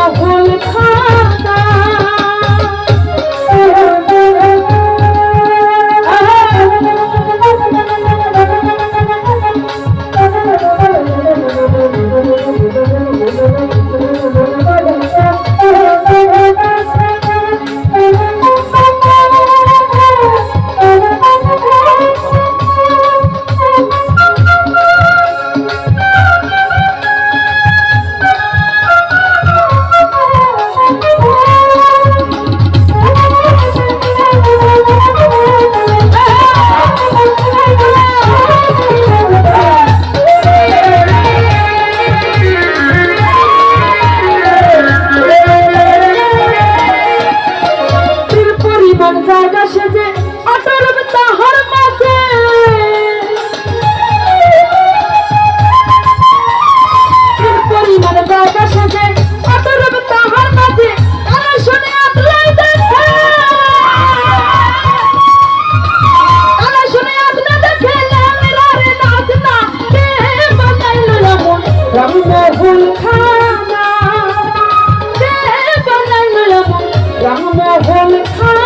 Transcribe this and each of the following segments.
পাগল খা রামমোহন খানা। রামমোহন খানা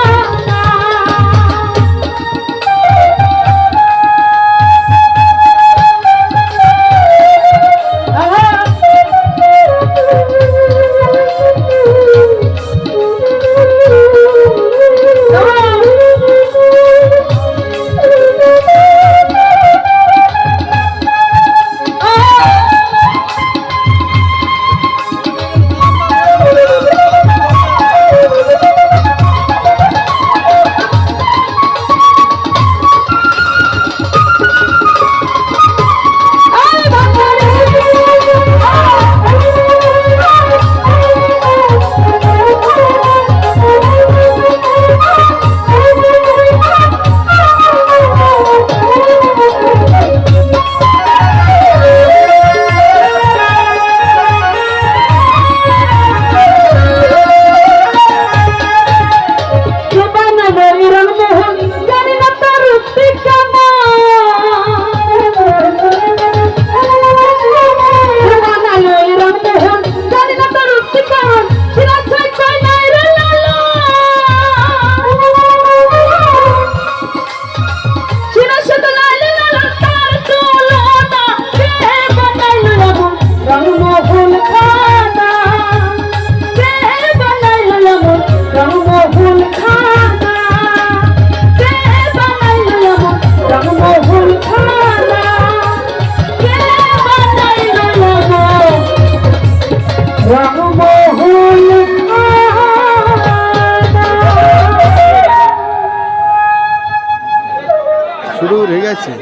দূর হয়ে গেছে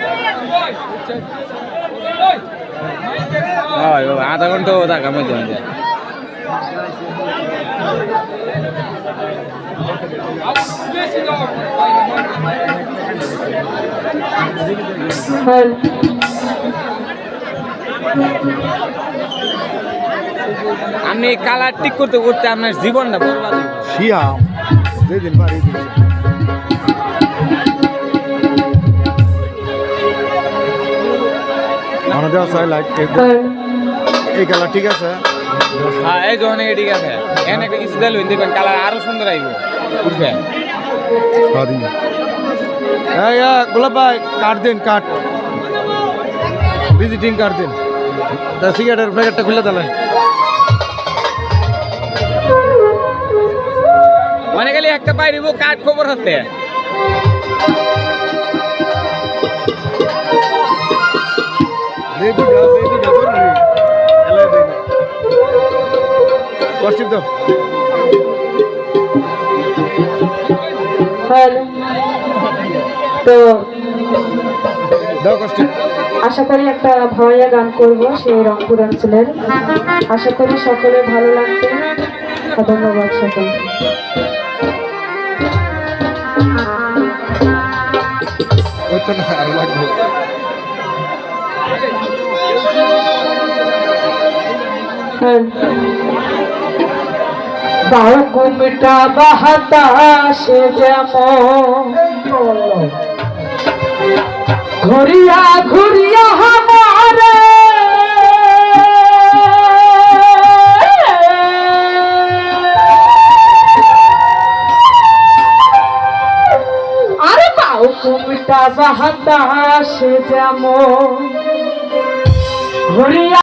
আধা ঘণ্টা ওটা কামে জমে আপনি কালার ঠিক করতে করতে আপনার জীবনটা বরবাদ শিয়া যেদিন বাড়ি আমার দেওয়া চাই লাইক এই কালার ঠিক আছে? হ্যাঁ এই যখন ঠিক আছে। এখানে একটা কিছু দিল দেখবেন কালার আরও সুন্দর আইব। উঠবে হ্যাঁ গোলাপ ভাই কাট দিন কাট। ভিজিটিং কাট দিন। তা সিগারেটের প্যাকেটটা খুলে দিলেন মানে খালি একটা পাই দিব কাঠ খবর হচ্ছে এই দুটো এই দুটো জরুরি এলাই দিন কষ্টিপ দাও হ্যালো তো দাও কষ্টিপ আশা করি একটা ভয়া গান করব সেই রংপুর অঞ্চলের। আশা করি সকলে ভালো লাগবে। ধন্যবাদ সকল ওই তো না আর লাগবে হ্যাঁ দাও কুমিটা বাহাতাসে যেমন ঘুরিয়া ঘুরিয়া হামারে আরে বাউ কুমিটা বাহাতাসে যেমন। ঘুরিয়া